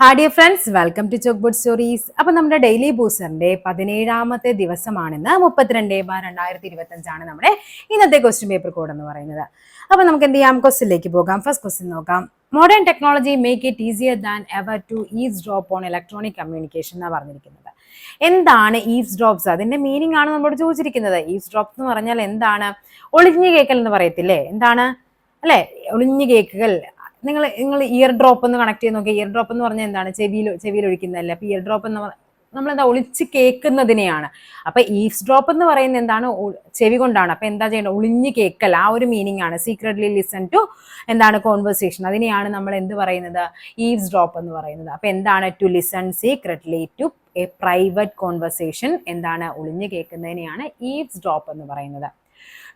ഹാ dear friends welcome to chalk bud stories അപ്പൊ നമ്മുടെ ഡെയിലി ബൂസറിന്റെ പതിനേഴാമത്തെ ദിവസമാണെന്ന് മുപ്പത്തിരണ്ട് ബാർ രണ്ടായിരത്തി ഇരുപത്തി അഞ്ചാണ് നമ്മുടെ ഇന്നത്തെ ക്വസ്റ്റ്യൻ പേപ്പർ കോഡ് എന്ന് പറയുന്നത്. അപ്പൊ നമുക്ക് എന്ത് ചെയ്യാം? ക്വസ്റ്റിലേക്ക് പോകാം. ഫസ്റ്റ് ക്വസ്റ്റ്യൻ നോക്കാം. Modern technology make it easier than ever to eavesdrop on electronic communication എന്നാണ് പറഞ്ഞിരിക്കുന്നത്. എന്താണ് ഈസ് ഡ്രോപ്സ് അതിന്റെ മീനിങ് ആണ് നമ്മളോട് ചോദിച്ചിരിക്കുന്നത്. ഈസ് ഡ്രോപ്സ് എന്ന് പറഞ്ഞാൽ എന്താണ്? ഒളിഞ്ഞു കേൾക്കൽ എന്ന് പറയത്തില്ലേ? എന്താണ്? അല്ലെ? ഒളിഞ്ഞു കേക്കുകൾ നിങ്ങൾ നിങ്ങൾ ഇയർ ഡ്രോപ്പ് എന്ന് കണക്ട് ചെയ്ത് നോക്കിയാൽ ഇയർ ഡ്രോപ്പ് എന്ന് പറഞ്ഞാൽ എന്താണ്? ചെവിയിൽ ചെവിയിൽ ഒഴിക്കുന്നതല്ല? അപ്പൊ ഇയർ ഡ്രോപ്പ് എന്ന് നമ്മൾ എന്താ ഒളിച്ച് കേൾക്കുന്നതിനെയാണ്. അപ്പൊ ഈവ്സ് ഡ്രോപ്പ് എന്ന് പറയുന്നത് എന്താണ്? ചെവി കൊണ്ടാണ്. അപ്പൊ എന്താ ചെയ്യേണ്ടത്? ഒളിഞ്ഞ് കേൾക്കൽ. ആ ഒരു മീനിങ് ആണ്. സീക്രട്ട്ലി ലിസൺ ടു എന്താണ്? കോൺവെർസേഷൻ അതിനെയാണ് നമ്മൾ എന്ത് പറയുന്നത്? ഈവ്സ് ഡ്രോപ്പ് എന്ന് പറയുന്നത്. അപ്പൊ എന്താണ്? To listen secretly to a private conversation എന്താണ്? ഒളിഞ്ഞ് കേൾക്കുന്നതിനെയാണ് ഈവ്സ് ഡ്രോപ്പ് എന്ന് പറയുന്നത്.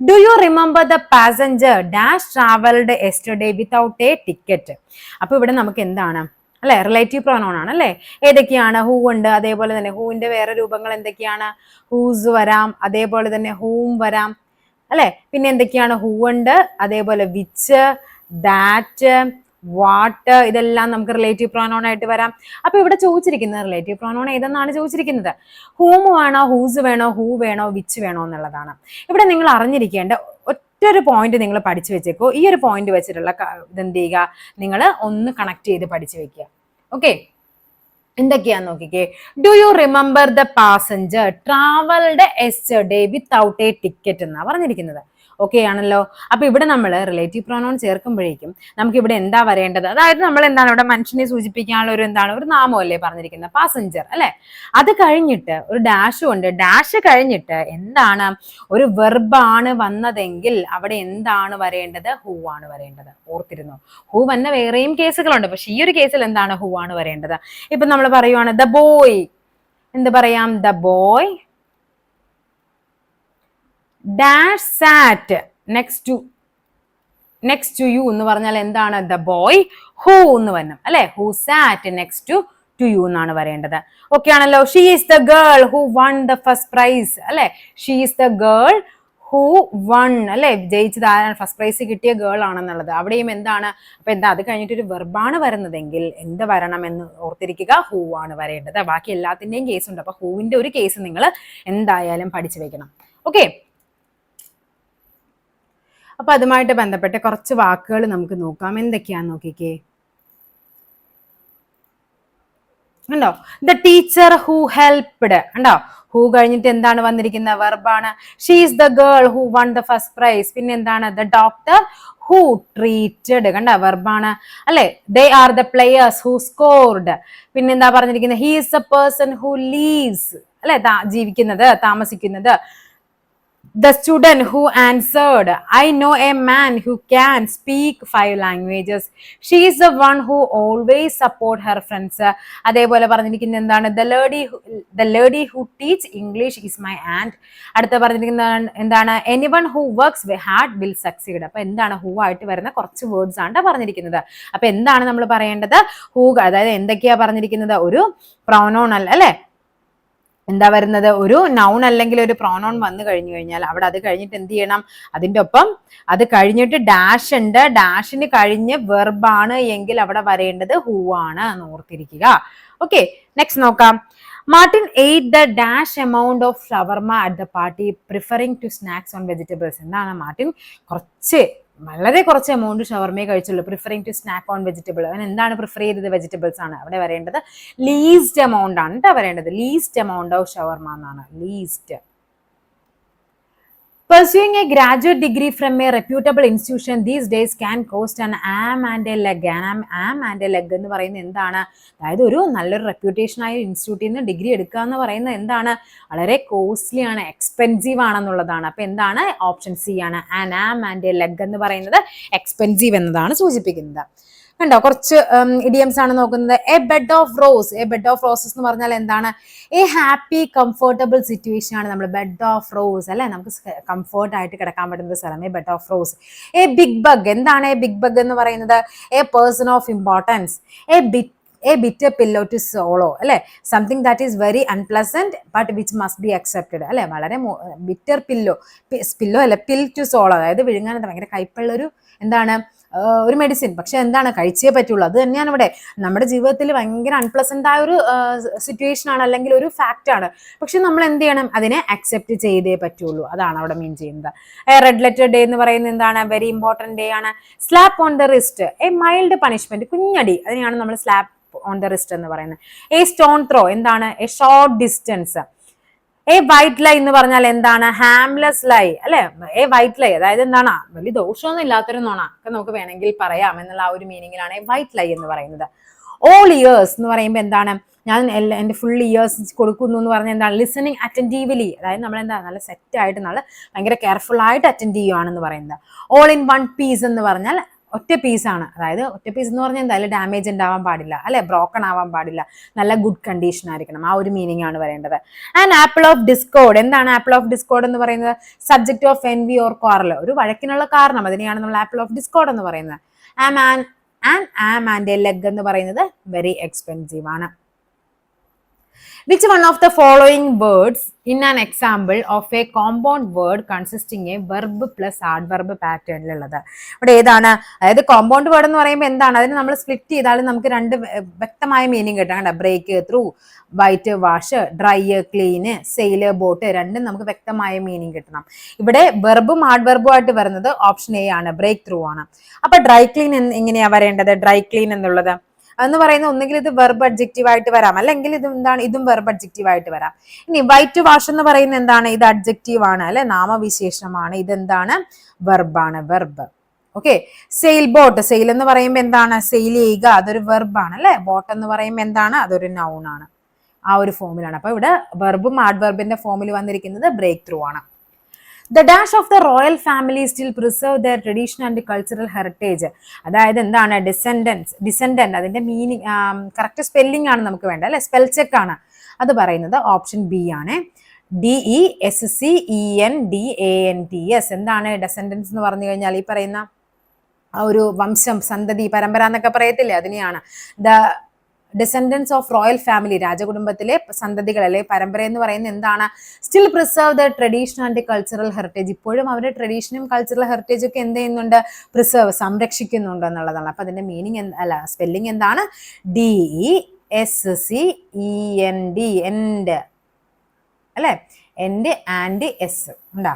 Do you remember the passenger dash travelled yesterday without a ticket അപ്പൊ ഇവിടെ നമുക്ക് എന്താണ്? അല്ലെ? റിലേറ്റീവ് പ്രോണോൺ ആണ് അല്ലെ? ഏതൊക്കെയാണ്? ഹൂ ഉണ്ട്? അതേപോലെ തന്നെ ഹൂവിന്റെ വേറെ രൂപങ്ങൾ എന്തൊക്കെയാണ്? ഹൂസ് വരാം അതേപോലെ തന്നെ ഹൂം വരാം അല്ലെ? പിന്നെ എന്തൊക്കെയാണ്? ഹൂ ഉണ്ട്? അതേപോലെ വിച്ച് ദാറ്റ് വാട്ട് ഇതെല്ലാം നമുക്ക് റിലേറ്റീവ് പ്രോനോൺ ആയിട്ട് വരാം. അപ്പൊ ഇവിടെ ചോദിച്ചിരിക്കുന്നത് റിലേറ്റീവ് പ്രോനോൺ ഏതെന്നാണ് ചോദിച്ചിരിക്കുന്നത്? ഹൂം വേണോ ഹൂസ് വേണോ ഹൂ വേണോ വിച്ച് വേണോ എന്നുള്ളതാണ്. ഇവിടെ നിങ്ങൾ അറിഞ്ഞിരിക്കേണ്ട ഒറ്റൊരു പോയിന്റ് നിങ്ങൾ പഠിച്ചു വെച്ചേക്കോ. ഈ ഒരു പോയിന്റ് വെച്ചിട്ടുള്ള ഇതെന്ത് ചെയ്യുക? നിങ്ങൾ ഒന്ന് കണക്ട് ചെയ്ത് പഠിച്ചു വെക്കുക. ഓക്കെ എന്തൊക്കെയാന്ന് നോക്കിക്കേ. Do you remember the passenger travelled yesterday without a ticket എന്നാ പറഞ്ഞിരിക്കുന്നത്. ഓക്കെ ആണല്ലോ? അപ്പൊ ഇവിടെ നമ്മൾ റിലേറ്റീവ് പ്രോനൗൺ ചേർക്കുമ്പോഴേക്കും നമുക്ക് ഇവിടെ എന്താ വരേണ്ടത്? അതായത് നമ്മൾ എന്താണ് ഇവിടെ മനുഷ്യനെ സൂചിപ്പിക്കാനുള്ള ഒരു എന്താണ് ഒരു നാമമല്ലേ പറഞ്ഞിരിക്കുന്നത്? പാസഞ്ചർ അല്ലെ? അത് കഴിഞ്ഞിട്ട് ഒരു ഡാഷും ഉണ്ട്. ഡാഷ് കഴിഞ്ഞിട്ട് എന്താണ്? ഒരു വെർബാണ് വന്നതെങ്കിൽ അവിടെ എന്താണ് വരേണ്ടത്? ഹൂ ആണ് വരേണ്ടത്. ഓർത്തിരുന്നു? ഹൂ വന്ന വേറെയും കേസുകളുണ്ട്. പക്ഷെ ഈ ഒരു കേസിൽ എന്താണ് ഹൂ ആണ് വരേണ്ടത്? ഇപ്പൊ നമ്മൾ പറയുവാണ് ദ ബോയ് എന്ത് പറയാം? The boy dash sat next to next to you എന്ന് പറഞ്ഞാൽ എന്താണ്? ദ ബോയ് ഹൂ എന്ന് വരണം അല്ലെ? Who sat next to to you എന്നാണ് വരേണ്ടത് ഓക്കെ ആണല്ലോ. She is the girl who won the first prize അല്ലെ? She is the girl who won അല്ലെ? ജയിച്ചത് ആരാണ്? ഫസ്റ്റ് പ്രൈസ് കിട്ടിയ ഗേൾ ആണെന്നുള്ളത്. അവിടെയും എന്താണ്? അപ്പൊ എന്താ? അത് കഴിഞ്ഞിട്ട് ഒരു വെർബാണ് വരുന്നതെങ്കിൽ എന്ത് വരണം എന്ന് ഓർത്തിരിക്കുക. ഹൂ ആണ് വരേണ്ടത്. ബാക്കി എല്ലാത്തിന്റെയും കേസ് ഉണ്ട്. അപ്പൊ ഹൂവിന്റെ ഒരു കേസ് നിങ്ങൾ എന്തായാലും പഠിച്ചു വെക്കണം. ഓക്കെ അപ്പൊ അതുമായിട്ട് ബന്ധപ്പെട്ട കുറച്ച് വാക്കുകൾ നമുക്ക് നോക്കാം. എന്തൊക്കെയാന്ന് നോക്കിക്കേ. ഉണ്ടോ ദ ടീച്ചർ ഹൂ ഹെൽപ്ഡ് ഉണ്ടോ ഹൂ കഴിഞ്ഞിട്ട് എന്താണ് വന്നിരിക്കുന്ന വെർബാണ് she's the girl who won the first prize പിന്നെ എന്താണ്? ദ ഡോക്ടർ ഹൂ ട്രീറ്റഡ് കണ്ട? വെർബാണ് അല്ലെ? They are the players who scored പിന്നെ എന്താ പറഞ്ഞിരിക്കുന്നത്? He is a person who lives അല്ലെ? ജീവിക്കുന്നത് താമസിക്കുന്നത്. The student who answered i know a man who can speak five languages she is the one who always support her friends അതേപോലെ പറഞ്ഞിരിക്കുന്നത് എന്താണ് lady who, the lady who teach english is my aunt അടുത്ത പറഞ്ഞിരിക്കുന്നത് എന്താണ് anyone who works hard will succeed അപ്പൊ എന്താണ് who ആയിട്ട് വരുന്ന കുറച്ച് വേർഡ്സ് ആണ് പറഞ്ഞിരിക്കുന്നത് അപ്പൊ എന്താണ് നമ്മൾ പറയേണ്ടത് ഹൂ അതായത് എന്തൊക്കെയാ പറഞ്ഞിരിക്കുന്നത് ഒരു അല്ല അല്ലെ എന്താ വരുന്നത്? ഒരു നൗൺ അല്ലെങ്കിൽ ഒരു പ്രോനോൺ വന്നു കഴിഞ്ഞു കഴിഞ്ഞാൽ അവിടെ അത് കഴിഞ്ഞിട്ട് എന്ത് ചെയ്യണം? അതിന്റെ ഒപ്പം അത് കഴിഞ്ഞിട്ട് ഡാഷ് ഉണ്ട്. ഡാഷിന് കഴിഞ്ഞ് വെർബാണ് എങ്കിൽ അവിടെ വരേണ്ടത് ഹൂ ആണ് ഓർത്തിരിക്കുക. ഓക്കെ നെക്സ്റ്റ് നോക്കാം. Martin ate the dash amount of shawarma at the party preferring to snacks on vegetables എന്താണ് മാർട്ടിൻ? കുറച്ച് വളരെ കുറച്ച് എമൗണ്ട് ഷവർമേ കഴിച്ചുള്ളൂ. Preferring to snack on vegetable അവൻ എന്താണ് പ്രിഫർ ചെയ്തത് വെജിറ്റബിൾസ് ആണ്. അവിടെ വരേണ്ടത് ലീസ്റ്റ് എമൗണ്ട് ആണ് കേട്ടോ വരേണ്ടത്. ലീസ്റ്റ് എമൗണ്ട് ഓഫ് ഷവർമ എന്നാണ്. Least Pursuing a graduate degree from a reputable institution these days can cost an arm and a leg. An arm and a leg എന്ന് പറയുന്നത് എന്താണ്? അതായത് ഒരു നല്ലൊരു റെപ്യൂട്ടേഷൻ ആയ ഇൻസ്റ്റിറ്റ്യൂട്ടിൽ നിന്ന് ഡിഗ്രി എടുക്കുക എന്ന് പറയുന്നത് എന്താണ്? വളരെ കോസ്റ്റ്ലി ആണ് എക്സ്പെൻസീവ് ആണെന്നുള്ളതാണ്. അപ്പൊ എന്താണ്? ഓപ്ഷൻ സി ആണ്. An arm and a leg എന്ന് പറയുന്നത് എക്സ്പെൻസീവ് എന്നതാണ് സൂചിപ്പിക്കുന്നത്. കണ്ടോ? കുറച്ച് ഇഡിയംസ് ആണ് നോക്കുന്നത്. A bed of rose a bed of roses എന്ന് പറഞ്ഞാൽ എന്താണ്? എ ഹാപ്പി കംഫർട്ടബിൾ സിറ്റുവേഷൻ ആണ് നമ്മൾ ബെഡ് ഓഫ് റോസ് അല്ലെ? നമുക്ക് കംഫർട്ട് ആയിട്ട് കിടക്കാൻ പറ്റുന്ന സ്ഥലം. A bed of rose a big bug എന്താണ് എ ബിഗ് ബഗ് എന്ന് പറയുന്നത്? A person of importance a bit a bitter pillow to swallow അല്ലെ? Something that is very unpleasant but which must be accepted അല്ലെ? വളരെ bitter pillow pillow അല്ല pill to swallow അതായത് വിഴുങ്ങാൻ ഭയങ്കര കൈപ്പുള്ളൊരു എന്താണ് ഒരു മെഡിസിൻ പക്ഷെ എന്താണ്? കഴിച്ചേ പറ്റുള്ളൂ. അത് തന്നെയാണ് ഇവിടെ നമ്മുടെ ജീവിതത്തിൽ ഭയങ്കര അൺപ്ലസന്റ് ആയ ഒരു സിറ്റുവേഷൻ ആണ് അല്ലെങ്കിൽ ഒരു ഫാക്റ്റ് ആണ്. പക്ഷെ നമ്മൾ എന്ത് ചെയ്യണം? അതിനെ അക്സെപ്റ്റ് ചെയ്തേ പറ്റുള്ളൂ. അതാണ് അവിടെ മീൻ ചെയ്യുന്നത്. റെഡ് ലെറ്റർ ഡേ എന്ന് പറയുന്നത് എന്താണ്? വെരി ഇമ്പോർട്ടന്റ് ഡേ ആണ്. Slap on the wrist a mild punishment കുഞ്ഞടി. അതിനെയാണ് നമ്മൾ സ്ലാപ്പ് ഓൺ ദ റിസ്റ്റ് എന്ന് പറയുന്നത്. എ സ്റ്റോൺ ത്രോ എന്താണ്? A short distance a white lie എന്ന് പറഞ്ഞാൽ എന്താണ്? ഹാംലെസ് ലൈ അല്ലെ? എ വൈറ്റ് ലൈ അതായത് എന്താണ്? വലിയ ദോഷമൊന്നും ഇല്ലാത്തൊരു നോണ. ഒക്കെ നമുക്ക് വേണമെങ്കിൽ പറയാം എന്നുള്ള ആ ഒരു മീനിങ്ങിലാണ് വൈറ്റ് ലൈ എന്ന് പറയുന്നത്. ഓൾ ഇയേഴ്സ് എന്ന് പറയുമ്പോൾ എന്താണ്? ഞാൻ എന്റെ ഫുൾ ഇയേഴ്സ് കൊടുക്കുന്നു എന്ന് പറഞ്ഞാൽ എന്താണ്? ലിസണിങ് അറ്റന്റീവ്ലി അതായത് നമ്മൾ എന്താ? നല്ല സെറ്റായിട്ട് നമ്മൾ ഭയങ്കര കെയർഫുൾ ആയിട്ട് അറ്റൻഡ് ചെയ്യുകയാണെന്ന് പറയുന്നത്. ഓൾ ഇൻ വൺ പീസ് എന്ന് പറഞ്ഞാൽ ഒറ്റ പീസാണ് അതായത് ഒറ്റ പീസ് എന്ന് പറഞ്ഞാൽ എന്തായാലും ഡാമേജ് ഉണ്ടാവാൻ പാടില്ല. അല്ലെ? ബ്രോക്കൺ ആവാൻ പാടില്ല. നല്ല ഗുഡ് കണ്ടീഷൻ ആയിരിക്കണം. ആ ഒരു മീനിങ് ആണ് പറയേണ്ടത് ആൻഡ് ആപ്പിൾ ഓഫ് ഡിസ്കോഡ് എന്താണ് ആപ്പിൾ ഓഫ് ഡിസ്കോഡ് എന്ന് പറയുന്നത്? Subject of envy or quarrel ഒരു വഴക്കിനുള്ള കാരണം. അതിനെയാണ് നമ്മൾ ആപ്പിൾ ഓഫ് ഡിസ്കോഡ് എന്ന് പറയുന്നത്. Arm and and arm and a leg എന്ന് പറയുന്നത് വെരി എക്സ്പെൻസീവ് ആണ്. Which one of the following words in an example of a compound word consisting a verb plus adverb പാറ്റേണിലുള്ളത് ഇവിടെ ഏതാണ്? അതായത് കോമ്പൗണ്ട് വേർഡ് എന്ന് പറയുമ്പോൾ എന്താണ്? അതിന് നമ്മൾ സ്പ്ലിറ്റ് ചെയ്താലും നമുക്ക് രണ്ട് വ്യ- വ്യക്തമായ മീനിങ് കിട്ടാം breakthrough whitewash dry clean sailboat രണ്ടും നമുക്ക് വ്യക്തമായ മീനിങ് കിട്ടണം. ഇവിടെ വെർബും ആഡ് വെർബും ആയിട്ട് വരുന്നത് ഓപ്ഷൻ എ ആണ് ബ്രേക്ക് ത്രൂ ആണ്. അപ്പൊ ഡ്രൈ ക്ലീൻ എങ്ങനെയാ വരേണ്ടത്? ഡ്രൈ ക്ലീൻ എന്നുള്ളത്? എന്ന് പറയുന്ന ഒന്നുകിൽ ഇത് വെർബ് അഡ്ജക്റ്റീവ് ആയിട്ട് വരാം. അല്ലെങ്കിൽ ഇത് എന്താണ്? ഇതും വെർബ് അഡ്ജക്റ്റീവ് ആയിട്ട് വരാം. ഇനി വൈറ്റ് വാഷ് എന്ന് പറയുന്ന എന്താണ്? ഇത് അഡ്ജക്റ്റീവ് ആണ് അല്ലെ? നാമവിശേഷണമാണ് ഇതെന്താണ്? വെർബാണ് verb okay sale boat sail എന്ന് പറയുമ്പോൾ എന്താണ്? സെയിൽ ചെയ്യുക അതൊരു വെർബാണ് അല്ലെ? ബോട്ട് എന്ന് പറയുമ്പോൾ എന്താണ്? അതൊരു നൗൺ ആണ്. ആ ഒരു ഫോമിലാണ് അപ്പൊ ഇവിടെ വെർബും ആഡ് വെർബിന്റെ ഫോമിൽ വന്നിരിക്കുന്നത് ബ്രേക്ക് ത്രൂ ആണ്. The dash of the royal family still preserve their traditional and cultural heritage അതായത് എന്താണ്? ഡിസെൻഡൻസ് ഡിസെൻഡന്റ് അതിന്റെ മീനിങ് കറക്റ്റ് സ്പെല്ലിംഗ് ആണ് നമുക്ക് വേണ്ട അല്ലെ? സ്പെൽ ചെക്ക് ആണ്. അത് പറയുന്നത് ഓപ്ഷൻ ബി ആണ്. D E S C E N D A N T S എന്താണ് ഡെസെൻഡൻസ് എന്ന് പറഞ്ഞു കഴിഞ്ഞാൽ ഈ പറയുന്ന ആ ഒരു വംശം സന്തതി പരമ്പര എന്നൊക്കെ പറയത്തില്ലേ? അതിനെയാണ്. The descendants of royal family രാജകുടുംബത്തിലെ സന്തതികൾ അല്ലെ പരമ്പര എന്ന് പറയുന്നത് എന്താണ്? Still preserve the tradition and cultural heritage ഇപ്പോഴും അവരുടെ ട്രഡീഷനും കൾച്ചറൽ ഹെറിറ്റേജും ഒക്കെ എന്ത് ചെയ്യുന്നുണ്ട്? പ്രിസർവ് സംരക്ഷിക്കുന്നുണ്ട് എന്നുള്ളതാണ്. അപ്പൊ അതിന്റെ മീനിങ് അല്ല സ്പെല്ലിംഗ് എന്താണ്? D E S C E N D end അല്ലെ? എൻഡ് ആൻഡ് എസ് ഉണ്ടാ?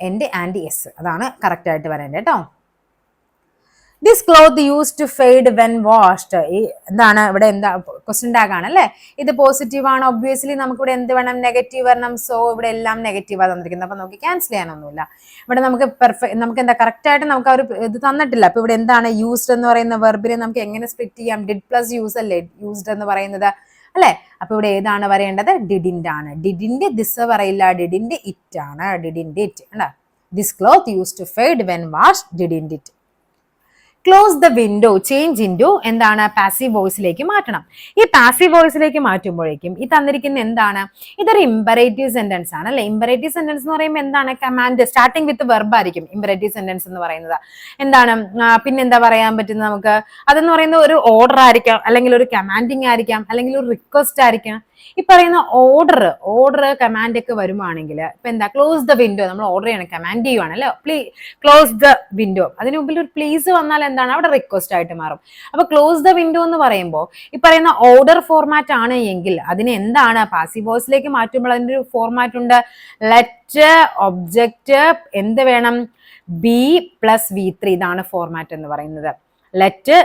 എൻഡ് ആൻഡ് എസ് അതാണ് കറക്റ്റ് ആയിട്ട് വരേണ്ടത് കേട്ടോ. This cloth use to fade when washed ഈ എന്താണ് ഇവിടെ എന്താ ക്വസ്റ്റ്യൻ ടാഗ് ആണ് അല്ലേ? ഇത് പോസിറ്റീവ് ആണ്. ഒബ്വിയസ്ലി നമുക്ക് ഇവിടെ എന്ത് വേണം? നെഗറ്റീവ് വരണം. സോ ഇവിടെ എല്ലാം നെഗറ്റീവ് തന്നിരിക്കുന്നത്. അപ്പൊ നമുക്ക് ക്യാൻസൽ ചെയ്യാനൊന്നുമില്ല. ഇവിടെ നമുക്ക് പെർഫെക്റ്റ് നമുക്ക് എന്താ കറക്റ്റ് ആയിട്ട് നമുക്ക് അവർ ഇത് തന്നിട്ടില്ല. അപ്പൊ ഇവിടെ എന്താണ് യൂസ്ഡ് എന്ന് പറയുന്ന വെർബിനെ നമുക്ക് എങ്ങനെ സ്പ്ലിറ്റ് ചെയ്യാം? ഡിഡ് പ്ലസ് യൂസ് അല്ലേ? യൂസ്ഡ് എന്ന് പറയുന്നത്. അല്ലേ? അപ്പൊ ഇവിടെ ഏതാണ് വരേണ്ടത്? ഡിഡിന്റെ ആണ്. ഡിഡിന്റെ ദിസ് പറയില്ല ഡിഡിന്റെ ഇറ്റ് ആണ്. ഡിഡിന്റെ ഇറ്റ് അല്ല? This cloth use to fade when wash didn't it close the window change into എന്താണ് പാസീവ് വോയിസിലേക്ക് മാറ്റണം. ഈ പാസീവ് വോയിസിലേക്ക് മാറ്റുമ്പോഴേക്കും ഈ തന്നിരിക്കുന്ന എന്താണ്? ഇതൊരു ഇമ്പറേറ്റീവ് സെന്റൻസ് ആണ് അല്ലെ? ഇമ്പറേറ്റീവ് സെന്റൻസ് എന്ന് പറയുമ്പോൾ എന്താണ്? കമാൻഡ് സ്റ്റാർട്ടിങ് വിത്ത് വെർബ് ആയിരിക്കും ഇമ്പറേറ്റീവ് സെന്റൻസ് എന്ന് പറയുന്നത്. എന്താണ്? പിന്നെ എന്താ പറയാൻ പറ്റുന്നത് നമുക്ക്? അതെന്ന് പറയുന്നത് ഒരു ഓർഡർ ആയിരിക്കാം അല്ലെങ്കിൽ ഒരു കമാൻഡിങ് ആയിരിക്കാം അല്ലെങ്കിൽ ഒരു റിക്വസ്റ്റ് ആയിരിക്കാം. ഈ പറയുന്ന ഓർഡർ ഓർഡർ കമാൻഡ് ഒക്കെ വരുവാണെങ്കിൽ ഇപ്പൊ എന്താ ക്ലോസ് ദ വിൻഡോ നമ്മൾ ഓർഡർ ചെയ്യണം കമാൻഡ് ചെയ്യുവാണ് അല്ലെ? പ്ലീ ക്ലോസ് ദ വിൻഡോ അതിന് മുമ്പിൽ ഒരു പ്ലീസ് വന്നാൽ എന്താണ്? അവിടെ റിക്വസ്റ്റ് ആയിട്ട് മാറും. അപ്പൊ ക്ലോസ് ദ വിൻഡോ എന്ന് പറയുമ്പോൾ ഈ പറയുന്ന ഓർഡർ ഫോർമാറ്റ് ആണ് എങ്കിൽ അതിന് എന്താണ്? പാസീവ് വോയിസിലേക്ക് മാറ്റുമ്പോൾ അതിന്റെ ഒരു ഫോർമാറ്റ് ഉണ്ട്. ലെറ്റ് ഒബ്ജക്റ്റ് എന്ത് വേണം? ബി പ്ലസ് വി ത്രീ ഇതാണ് ഫോർമാറ്റ് എന്ന് പറയുന്നത്. Let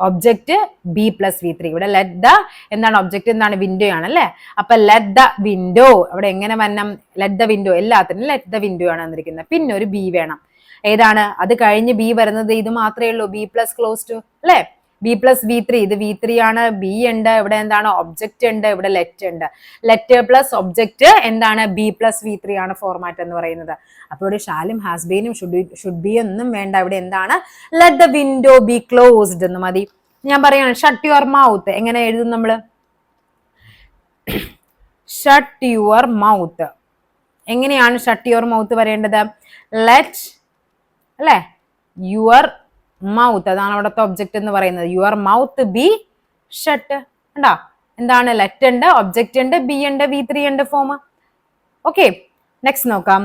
object be plus V three ഇവിടെ ലെറ്റ് ദ എന്താണ് ഒബ്ജക്റ്റ് എന്താണ് വിൻഡോ ആണ് അല്ലേ? അപ്പൊ ലെറ്റ് ദ വിൻഡോ അവിടെ എങ്ങനെ വരണം? ലെറ്റ് ദ വിൻഡോ എല്ലാത്തിനും ലെറ്റ് ദ വിൻഡോ ആണ് വന്നിരിക്കുന്നത് പിന്നെ ഒരു ബി വേണം. ഏതാണ്? അത് കഴിഞ്ഞ് ബി വരുന്നത് ഇത് മാത്രമേ ഉള്ളൂ. ബി പ്ലസ് ക്ലോസ് ടു അല്ലേ? ബി പ്ലസ് വി ത്രീ ഇത് വി ത്രീ ആണ്. ബി ഉണ്ട്. ഇവിടെ എന്താണ്? ഒബ്ജക്റ്റ് ഉണ്ട്. ഇവിടെ ലെറ്റ് ഉണ്ട്. ലെറ്റ് പ്ലസ് ഒബ്ജക്റ്റ് എന്താണ്? ബി പ്ലസ് വി ത്രീ ആണ് ഫോർമാറ്റ് എന്ന് പറയുന്നത്. അപ്പോൾ ഇവിടെ ഷാലും ഹാസ്ബീനും ഷുഡ് ഷുഡ് ബി ഒന്നും വേണ്ട. ഇവിടെ എന്താണ്? Let the window be closed എന്ന് മതി. ഞാൻ പറയാണ് ഷട്ട് യുവർ മൗത്ത് എങ്ങനെ എഴുതും നമ്മൾ ഷട്ട് യുവർ മൗത്ത് എങ്ങനെയാണ് ഷട്ട് യുവർ മൗത്ത് വരേണ്ടത്? ലെറ്റ് അല്ലേ? യുവർ മൗത്ത് അതാണ് അവിടുത്തെ ഒബ്ജക്റ്റ് എന്ന് പറയുന്നത്. യുവർ മൗത്ത് ബി ഷട്ട് ഉണ്ടാ എന്താണ്? ലെറ്റ് ഉണ്ട് ഒബ്ജക്റ്റ് ഉണ്ട് ബി ഉണ്ട് വി ത്രീ ഉണ്ട് ഫോം ഓക്കെ നെക്സ്റ്റ് നോക്കാം.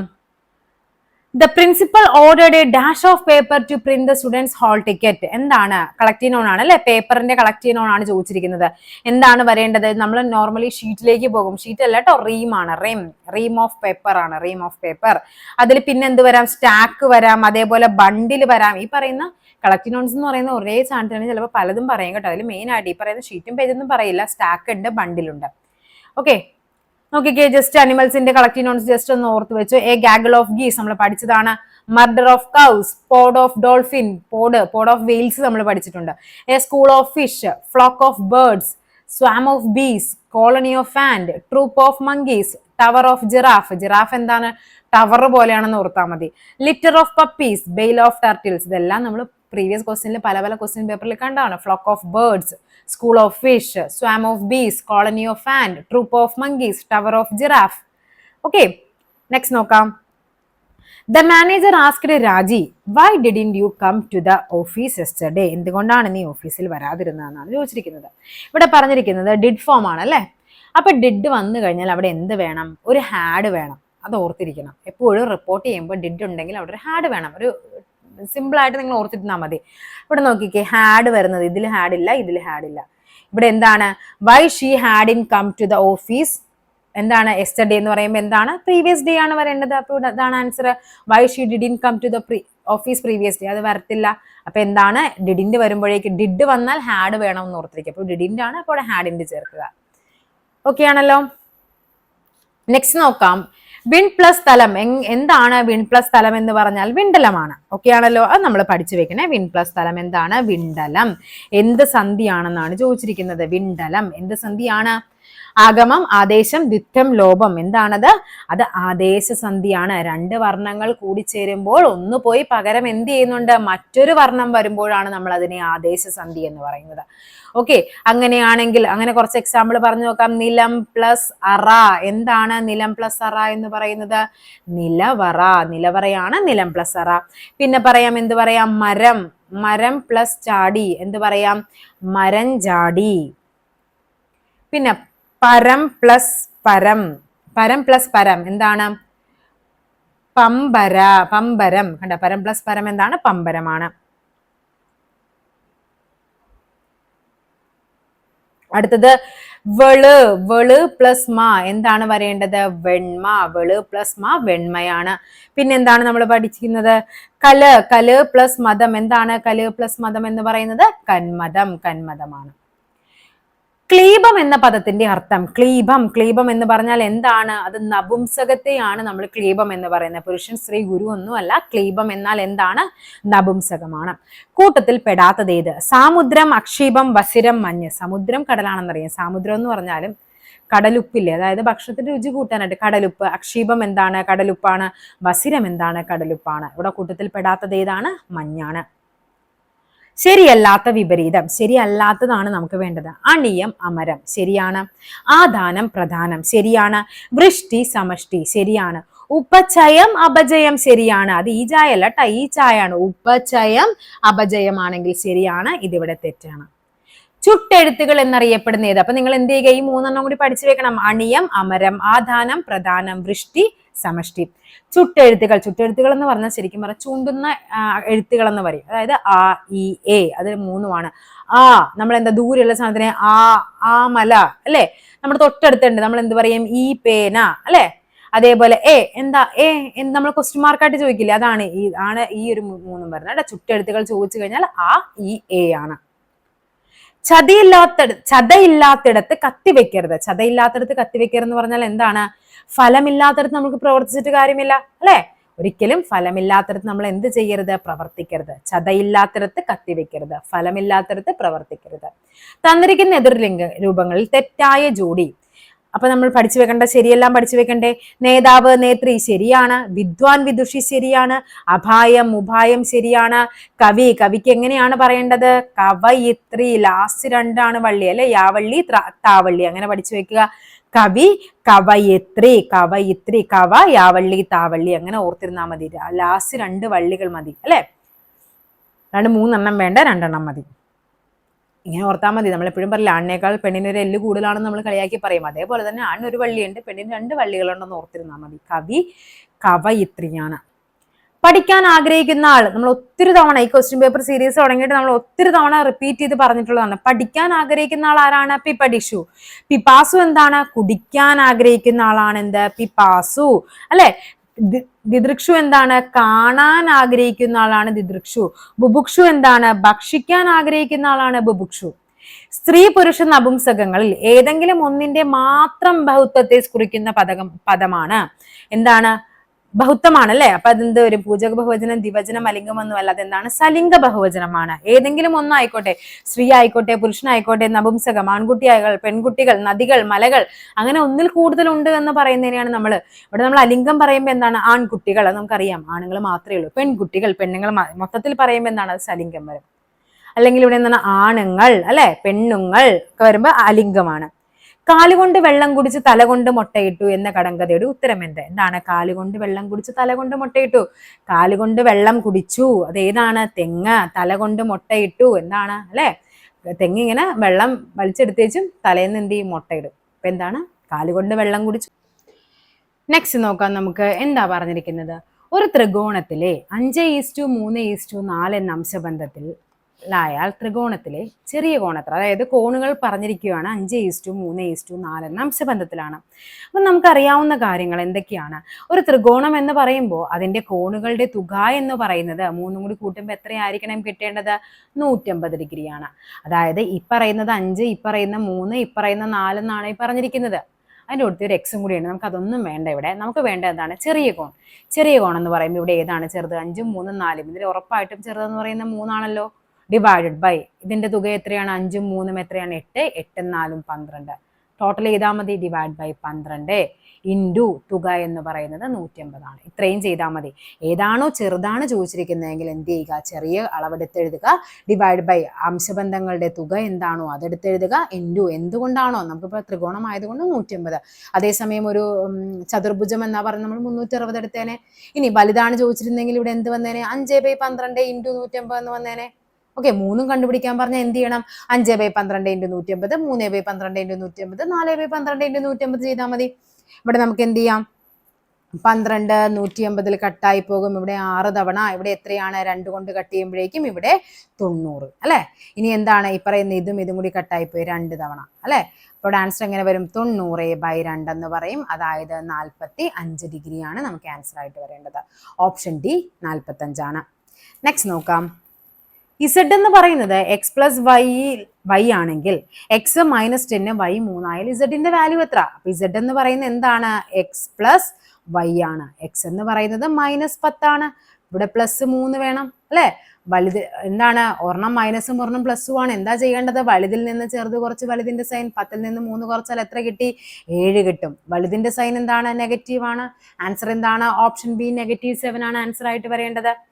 The principal ordered a dash of paper to print the students hall ticket എന്താണ്? കളക്ട് ആണ് അല്ലെ? പേപ്പറിന്റെ കളക്ട് ആണ് ചോദിച്ചിരിക്കുന്നത്. എന്താണ് വരേണ്ടത്? നമ്മൾ നോർമലി ഷീറ്റിലേക്ക് പോകും. ഷീറ്റ് അല്ല കേട്ടോ റീം ആണ്. റീം റീം ഓഫ് പേപ്പർ ആണ്. റീം ഓഫ് പേപ്പർ അതിൽ പിന്നെ എന്ത് വരാം? സ്റ്റാക്ക് വരാം. അതേപോലെ ബണ്ടിൽ വരാം. ഈ പറയുന്ന കളക്ട് നോൺസ് എന്ന് പറയുന്ന ഒരേ ചാനലാണ് ചിലപ്പോൾ പലതും പറയും കേട്ടോ. അതിൽ മെയിൻ ആയിട്ട് ഈ പറയുന്ന ഷീറ്റും പേജൊന്നും പറയില്ല. സ്റ്റാക്ക് ഉണ്ട് ബണ്ടിലുണ്ട് ഓക്കെ നോക്കിക്കേ ജസ്റ്റ് അനിമൽസിന്റെ കളക്റ്റിനോൺസ് നോൺസ് ജസ്റ്റ് ഒന്ന് ഓർത്ത് വെച്ചു. എ ഗാഗിൾ ഓഫ് ഗീസ് നമ്മൾ പഠിച്ചതാണ്. Murder of cows pod of dolphin pod pod of whales നമ്മൾ പഠിച്ചിട്ടുണ്ട്. A school of fish flock of birds swarm of bees colony of ants troop of monkeys tower of giraffe giraffe എന്താണ്? Tower പോലെയാണെന്ന് ഓർത്താൽ മതി. Litter of puppies bale of turtles ഇതെല്ലാം നമ്മൾ previous ക്വസ്റ്റിനിൽ പല പല ക്വസ്റ്റ്യൻ പേപ്പറിൽ കണ്ടാണ് flock of birds school of fish swarm of bees colony of ants troop of monkeys tower of giraffe okay next നോക്കാം. The manager asked Raji why didn't you come to the office yesterday എന്തുകൊണ്ടാണ് നീ ഓഫീസിൽ വരാതിരുന്നതെന്നാണ് ചോദിച്ചിരിക്കുന്നത്. ഇവിടെ പറഞ്ഞിരിക്കുന്നത് did form ആണ് അല്ലേ? അപ്പൊ ഡിഡ് വന്നു കഴിഞ്ഞാൽ അവിടെ എന്ത് വേണം? ഒരു ഹാഡ് വേണം. അത് ഓർത്തിരിക്കണം. എപ്പോഴും റിപ്പോർട്ട് ചെയ്യുമ്പോൾ ഡിഡ് ഉണ്ടെങ്കിൽ അവിടെ ഒരു ഹാഡ് വേണം. ഒരു സിമ്പിൾ ആയിട്ട് നിങ്ങൾ ഓർത്തിരുന്നാൽ മതി. ഇവിടെ നോക്കിക്കേ ഹാഡ് വരുന്നത് ഇതിൽ ഹാഡ് ഇല്ല ഇതിൽ ഹാഡ് ഇല്ല. ഇവിടെ എന്താണ്? Why she hadn't come to the office എന്താണ് എസ്റ്റർഡേ എന്ന് പറയുമ്പോൾ എന്താണ്? പ്രീവിയസ് ഡേ ആണ് വരേണ്ടത്. അപ്പോൾ അതാണ് answer why she didn't come to the office previous day അത് വരത്തില്ല. അപ്പൊ എന്താണ്? ഡിഡിന്റെ വരുമ്പോഴേക്ക് ഡിഡ് വന്നാൽ ഹാഡ് വേണം എന്ന് ഓർത്തിരിക്കുക. അപ്പോൾ ഡിഡിന്റെ ആണ് അപ്പോൾ ഹാഡിന്റെ ചേർക്കുക. ഓക്കെ ആണല്ലോ? നെക്സ്റ്റ് നോക്കാം. വിൺ പ്ലസ് സ്ഥലം എന്താണ് വിൺ പ്ലസ് സ്ഥലം എന്ന് പറഞ്ഞാൽ വിണ്ടലമാണ്. ഓക്കെ ആണല്ലോ? അത് നമ്മൾ പഠിച്ചു വെക്കണേ. വിൺ പ്ലസ് സ്ഥലം എന്താണ്? വിണ്ടലം. എന്ത് സന്ധിയാണെന്നാണ് ചോദിച്ചിരിക്കുന്നത്. വിണ്ടലം. എന്ത് സന്ധിയാണ്? ആഗമം ആദേശം ദ്വിത്വം ലോപം. എന്താണത്? അത് ആദേശ സന്ധിയാണ് രണ്ട് വർണങ്ങൾ കൂടിച്ചേരുമ്പോൾ ഒന്ന് പോയി പകരം എന്ത് ചെയ്യുന്നുണ്ട്? മറ്റൊരു വർണം വരുമ്പോഴാണ് നമ്മൾ അതിനെ ആദേശ സന്ധി എന്ന് പറയുന്നത്. ഓക്കെ അങ്ങനെയാണെങ്കിൽ അങ്ങനെ കുറച്ച് എക്സാമ്പിൾ പറഞ്ഞു നോക്കാം. നിലം പ്ലസ് അറ. എന്താണ് നിലം പ്ലസ് അറ എന്ന് പറയുന്നത്? നിലവറ. നിലവറയാണ് നിലം പ്ലസ് അറ. പിന്നെ പറയാം എന്ത് പറയാം? മരം. മരം പ്ലസ് ചാടി. എന്ത് പറയാം? മരം ചാടി. പിന്നെ പരം പ്ലസ് പരം. പരം പ്ലസ് പരം എന്താണ്? പമ്പര പമ്പരം. കണ്ട? പരം പ്ലസ് പരം എന്താണ്? പമ്പരമാണ്. അടുത്തത് വെൾ വെൾ പ്ലസ് മാ. എന്താണ് വരേണ്ടത്? വെണ്മ. വെൾ പ്ലസ് മാ വെണ്മയാണ്. പിന്നെ എന്താണ് നമ്മൾ പഠിച്ചിരിക്കുന്നത്? കൽ കൽ പ്ലസ് മതം. എന്താണ് കൽ പ്ലസ് മതം എന്ന് പറയുന്നത്? കന്മതം. കന്മതമാണ്. ക്ലീബം എന്ന പദത്തിന്റെ അർത്ഥം. ക്ലീബം ക്ലീബം എന്ന് പറഞ്ഞാൽ എന്താണ്? അത് നപുംസകത്തെയാണ് നമ്മൾ ക്ലീബം എന്ന് പറയുന്നത്. പുരുഷൻ സ്ത്രീ ഗുരു ഒന്നുമല്ല. ക്ലീബം എന്നാൽ എന്താണ്? നപുംസകമാണ്. കൂട്ടത്തിൽ പെടാത്തത് ഏത്? സാമുദ്രം അക്ഷീപം വസിരം മഞ്ഞ്. സമുദ്രം കടലാണെന്നറിയാം. സാമുദ്രം എന്ന് പറഞ്ഞാലും കടലുപ്പില്ലേ? അതായത് ഭക്ഷണത്തിന്റെ രുചി കൂട്ടാനായിട്ട് കടലുപ്പ് അക്ഷീപം എന്താണ്? കടലുപ്പാണ്. വസിരം എന്താണ്? കടലുപ്പാണ്. ഇവിടെ കൂട്ടത്തിൽ പെടാത്തത് ഏതാണ്? മഞ്ഞാണ്. ശരിയല്ലാത്ത വിപരീതം ശരിയല്ലാത്തതാണ് നമുക്ക് വേണ്ടത്. അണിയം അമരം ശരിയാണ്. ആദാനം പ്രധാനം ശരിയാണ്. വൃഷ്ടി സമഷ്ടി ശരിയാണ്. ഉപചയം അപജയം ശരിയാണ്. അത് ഈ ചായ അല്ല കേട്ടോ ഈ ചായാണ് ഉപചയം അപജയമാണെങ്കിൽ ശരിയാണ് ഇതിവിടെ തെറ്റാണ്. ചുട്ടെഴുത്തുകൾ എന്നറിയപ്പെടുന്ന ഏത്? അപ്പൊ നിങ്ങൾ എന്ത് ചെയ്യുക? ഈ മൂന്നെണ്ണം കൂടി പഠിച്ചു വെക്കണം. അണിയം അമരം ആധാനം പ്രധാനം വൃഷ്ടി സമഷ്ടി. ചുട്ടെഴുത്തുകൾ. ചുട്ടെഴുത്തുകൾ എന്ന് പറഞ്ഞാൽ ശരിക്കും പറഞ്ഞാൽ ചൂണ്ടുന്ന എഴുത്തുകൾ എന്ന് പറയും. അതായത് ആ ഇ എ അത് മൂന്നുമാണ്. ആ നമ്മൾ എന്താ ദൂരെയുള്ള സാധനത്തിന് ആ ആ മല അല്ലേ? നമ്മുടെ തൊട്ടടുത്തുണ്ട്. നമ്മൾ എന്ത് പറയും? ഈ പേന അല്ലേ? അതേപോലെ എ എന്താ എ നമ്മൾ ക്വസ്റ്റ്യൻ മാർക്കായിട്ട് ചോദിക്കില്ലേ? അതാണ് ഈ ആണ് ഈ ഒരു മൂന്നും പറഞ്ഞത് അല്ല ചുട്ടെഴുത്തുകൾ ചോദിച്ചു കഴിഞ്ഞാൽ ആ ഇ എ ആണ്. ചതയില്ലാത്ത ചതയില്ലാത്തിടത്ത് കത്തിവെക്കരുത്. ചതയില്ലാത്തിടത്ത് കത്തിവെക്കരുത് എന്ന് പറഞ്ഞാൽ എന്താണ്? ഫലമില്ലാത്തടത്ത് നമുക്ക് പ്രവർത്തിച്ചിട്ട് കാര്യമില്ല അല്ലേ? ഒരിക്കലും ഫലമില്ലാത്തടത്ത് നമ്മൾ എന്ത് ചെയ്യരുത്? പ്രവർത്തിക്കരുത്. ചതയില്ലാത്തടത്ത് കത്തിവെക്കരുത്. ഫലമില്ലാത്തടത്ത് പ്രവർത്തിക്കരുത്. തന്നിരിക്കുന്ന എതിർലിംഗ രൂപങ്ങളിൽ തെറ്റായ ജോഡി അപ്പൊ നമ്മൾ പഠിച്ചു വെക്കേണ്ട ശരിയെല്ലാം പഠിച്ചു വെക്കണ്ടേ? നേതാവ് നേത്രി ശരിയാണ്. വിദ്വാൻ വിദുഷി ശരിയാണ്. അഭായം ഉപായം ശരിയാണ്. കവി കവിക്ക് എങ്ങനെയാണ് പറയേണ്ടത്? കവയിത്രി ലാസ്റ്റ് രണ്ടാണ് വള്ളി അല്ലെ? യാവള്ളി താവള്ളി. അങ്ങനെ പഠിച്ചു വെക്കുക. കവി കവയിത്രി കവയിത്രി കവ യാവള്ളി താവള്ളി അങ്ങനെ ഓർത്തിരുന്നാൽ മതി. ലാസ്റ്റ് രണ്ട് വള്ളികൾ മതി അല്ലെ? രണ്ട് മൂന്നെണ്ണം വേണ്ട രണ്ടെണ്ണം മതി. ഇങ്ങനെ ഓർത്താൽ മതി. നമ്മൾ എപ്പോഴും പറയില്ല ആണിനേക്കാൾ പെണ്ണിന് ഒരു എല്ല് കൂടുതലാണെന്ന് നമ്മൾ കളിയാക്കി പറയും. അതേപോലെ തന്നെ ആണിന് ഒരു വള്ളിയുണ്ട് പെണ്ണിന് രണ്ട് വള്ളികളുണ്ടെന്ന് ഓർത്തിരുന്നാൽ മതി. കവി കവയിത്രിയാണ്. പഠിക്കാൻ ആഗ്രഹിക്കുന്ന ആൾ നമ്മൾ ഒത്തിരി തവണ ഈ ക്വസ്റ്റ്യൻ പേപ്പർ സീരീസ് തുടങ്ങിയിട്ട് നമ്മൾ ഒത്തിരി തവണ റിപ്പീറ്റ് ചെയ്ത് പറഞ്ഞിട്ടുള്ളതാണ്. പഠിക്കാൻ ആഗ്രഹിക്കുന്ന ആൾ ആരാണ്? പിപ്പടിഷു പിപ്പാസു എന്താണ്? കുടിക്കാൻ ആഗ്രഹിക്കുന്ന ആളാണ് എന്ത്? പിപ്പാസു അല്ലെ? ദിദൃക്ഷു എന്താണ്? കാണാൻ ആഗ്രഹിക്കുന്ന ആളാണ് ദിദൃക്ഷു. ബുഭുക്ഷു എന്താണ്? ഭക്ഷിക്കാൻ ആഗ്രഹിക്കുന്ന ആളാണ് ബുഭുക്ഷു സ്ത്രീ പുരുഷ നപുംസകങ്ങളിൽ ഏതെങ്കിലും ഒന്നിന്റെ മാത്രം ബഹുത്വത്തെ കുറിക്കുന്ന പദകം പദമാണ്. എന്താണ്? ബഹുത്വമാണ് അല്ലെ അപ്പൊ അതെന്ത് ഒരു പൂജക ബഹുവചനം ദിവചനം അലിംഗം ഒന്നും അല്ല അതെന്താണ് സലിംഗ ബഹുവചനമാണ്. ഏതെങ്കിലും ഒന്നായിക്കോട്ടെ സ്ത്രീ ആയിക്കോട്ടെ പുരുഷനായിക്കോട്ടെ നപുംസകം ആൺകുട്ടികൾ പെൺകുട്ടികൾ നദികൾ മലകൾ അങ്ങനെ ഒന്നിൽ കൂടുതൽ ഉണ്ട് എന്ന് പറയുന്നതിനെയാണ് നമ്മൾ ഇവിടെ നമ്മൾ അലിംഗം പറയുമ്പോൾ എന്താണ്? ആൺകുട്ടികൾ അത് നമുക്കറിയാം. ആണുങ്ങൾ മാത്രമേ ഉള്ളൂ. പെൺകുട്ടികൾ പെണ്ണുങ്ങൾ മൊത്തത്തിൽ പറയുമ്പോൾ എന്താണ്? അത് സലിംഗം വരും. അല്ലെങ്കിൽ ഇവിടെ എന്താണ്? ആണുങ്ങൾ അല്ലെ? പെണ്ണുങ്ങൾ ഒക്കെ വരുമ്പോൾ അലിംഗമാണ്. കാലുകൊണ്ട് വെള്ളം കുടിച്ച് തലകൊണ്ട് മുട്ടയിട്ടു എന്ന കടങ്കഥയുടെ ഉത്തരം എന്ത്? എന്താണ്? കാലുകൊണ്ട് വെള്ളം കുടിച്ച് തലകൊണ്ട് മുട്ടയിട്ടു. കാലുകൊണ്ട് വെള്ളം കുടിച്ചു. അത് ഏതാണ് തെങ്ങ്. തലകൊണ്ട് മുട്ടയിട്ടു. എന്താണ്? അല്ലെ? തെങ്ങിങ്ങനെ വെള്ളം വലിച്ചെടുത്തേച്ചും തലേന്ന് എന്ത് ചെയ്യും? മുട്ടയിടും. അപ്പൊ എന്താണ്? കാലുകൊണ്ട് വെള്ളം കുടിച്ചു. നെക്സ്റ്റ് നോക്കാം നമുക്ക്. എന്താ പറഞ്ഞിരിക്കുന്നത്? ഒരു ത്രികോണത്തിലെ അഞ്ച് ഈസ്റ്റു മൂന്ന് ഈസ്റ്റു നാല് എന്ന അംശബന്ധത്തിൽ ലായാൽ ത്രികോണത്തിലെ ചെറിയ കോണത്ര അതായത് കോണുകൾ പറഞ്ഞിരിക്കുകയാണ്. അഞ്ച് ഈസ്റ്റു മൂന്ന് ഈസ്റ്റു എന്ന അംശബന്ധത്തിലാണ്. അപ്പം നമുക്കറിയാവുന്ന കാര്യങ്ങൾ എന്തൊക്കെയാണ്? ഒരു ത്രികോണം എന്ന് പറയുമ്പോൾ അതിന്റെ കോണുകളുടെ തുക എന്ന് പറയുന്നത് മൂന്നും കൂടി കൂട്ടുമ്പോൾ എത്രയായിരിക്കണം കിട്ടേണ്ടത്? നൂറ്റമ്പത് ഡിഗ്രിയാണ്. അതായത് ഈ പറയുന്നത് അഞ്ച് ഈ പറയുന്ന മൂന്ന് ഈ പറയുന്ന നാല് എന്നാണ് ഈ പറഞ്ഞിരിക്കുന്നത്. അതിന്റെ അടുത്ത് ഒരു എക്സും കൂടിയുണ്ട്. നമുക്ക് അതൊന്നും വേണ്ട ഇവിടെ. നമുക്ക് വേണ്ട എന്താണ്? ചെറിയ കോൺ. ചെറിയ കോൺ എന്ന് പറയുമ്പോൾ ഇവിടെ ഏതാണ് ചെറുത്? അഞ്ചും മൂന്നും നാലും. ഇതിൽ ഉറപ്പായിട്ടും ചെറുതെന്ന് പറയുന്ന മൂന്നാണല്ലോ. ഡിവൈഡഡ് ബൈ ഇതിന്റെ തുക എത്രയാണ്? അഞ്ചും മൂന്നും എത്രയാണ്? എട്ട്. എട്ടും നാലും പന്ത്രണ്ട്. ടോട്ടൽ ചെയ്താൽ മതി. ഡിവൈഡ് ബൈ പന്ത്രണ്ട് ഇൻഡു തുക എന്ന് പറയുന്നത് നൂറ്റി അമ്പതാണ് ഇത്രയും ചെയ്താൽ മതി. ഏതാണോ ചെറുതാണ് ചോദിച്ചിരിക്കുന്നതെങ്കിൽ എന്ത് ചെയ്യുക? ചെറിയ അളവെടുത്തെഴുതുക. ഡിവൈഡ് ബൈ അംശബന്ധങ്ങളുടെ തുക എന്താണോ അതെടുത്തെഴുതുക. ഇൻഡു എന്തുകൊണ്ടാണോ? നമുക്കിപ്പോൾ ത്രികോണം ആയതുകൊണ്ട് നൂറ്റി അമ്പത് അതേസമയം ഒരു ചതുർഭുജം എന്നാ പറഞ്ഞ് നമ്മൾ മുന്നൂറ്റി അറുപത് എടുത്തേനെ. ഇനി വലുതാണ് ചോദിച്ചിരുന്നെങ്കിൽ ഇവിടെ എന്ത് വന്നേനെ? അഞ്ച് ബൈ പന്ത്രണ്ട് ഇൻഡു നൂറ്റമ്പത് എന്ന് വന്നേനെ. ഓക്കെ മൂന്നും കണ്ടുപിടിക്കാൻ പറഞ്ഞാൽ എന്ത് ചെയ്യണം? അഞ്ച് ബൈ പന്ത്രണ്ട് ഇന്റു നൂറ്റി അമ്പത് മൂന്ന് ബൈ പന്ത്രണ്ട് ഇന്റു നൂറ്റി അമ്പത് നാല് ബൈ പന്ത്രണ്ട് ഇന്റു നൂറ്റി അമ്പത് ചെയ്താൽ മതി. ഇവിടെ നമുക്ക് എന്ത് ചെയ്യാം? പന്ത്രണ്ട് നൂറ്റി അമ്പതിൽ കട്ടായി പോകും. ഇവിടെ ആറ് തവണ. ഇവിടെ എത്രയാണ്? രണ്ട് കൊണ്ട് കട്ട് ചെയ്യുമ്പോഴേക്കും ഇവിടെ തൊണ്ണൂറ്. അല്ലേ? ഇനി എന്താണ്? ഈ പറയുന്ന ഇതും ഇതും കൂടി കട്ടായി പോയി രണ്ട് തവണ. അല്ലേ? അപ്പോൾ ആൻസർ എങ്ങനെ വരും? തൊണ്ണൂറ് ബൈ രണ്ട് എന്ന് പറയും. അതായത് നാൽപ്പത്തി അഞ്ച് ഡിഗ്രിയാണ് നമുക്ക് ആൻസർ ആയിട്ട് വരേണ്ടത്. ഓപ്ഷൻ ഡി നാൽപ്പത്തഞ്ചാണ് നെക്സ്റ്റ് നോക്കാം. ഇസഡ് എന്ന് പറയുന്നത് എക്സ് പ്ലസ് വൈ വൈ ആണെങ്കിൽ എക്സ് മൈനസ് ടെന്ന് വൈ മൂന്നായാൽ ഇസഡിന്റെ വാല്യൂ എത്ര? അപ്പൊ ഇസഡ് എന്ന് പറയുന്നത് എന്താണ്? എക്സ് പ്ലസ് വൈ ആണ്. എക്സ് എന്ന് പറയുന്നത് മൈനസ് പത്താണ് ഇവിടെ പ്ലസ് മൂന്ന് വേണം അല്ലെ? വലുത് എന്താണ്? ഒരെണ്ണം മൈനസും ഒരെണ്ണം പ്ലസ്സും ആണ്. എന്താ ചെയ്യേണ്ടത്? വലുതിൽ നിന്ന് ചെറുത് കുറച്ച് വലുതിന്റെ സൈൻ പത്തിൽ നിന്ന് മൂന്ന് കുറച്ചാൽ എത്ര കിട്ടി? ഏഴ് കിട്ടും. വലുതിന്റെ സൈൻ എന്താണ്? നെഗറ്റീവ് ആണ്. ആൻസർ എന്താണ്? ഓപ്ഷൻ ബി നെഗറ്റീവ് സെവൻ ആണ് ആൻസർ ആയിട്ട് വരേണ്ടത്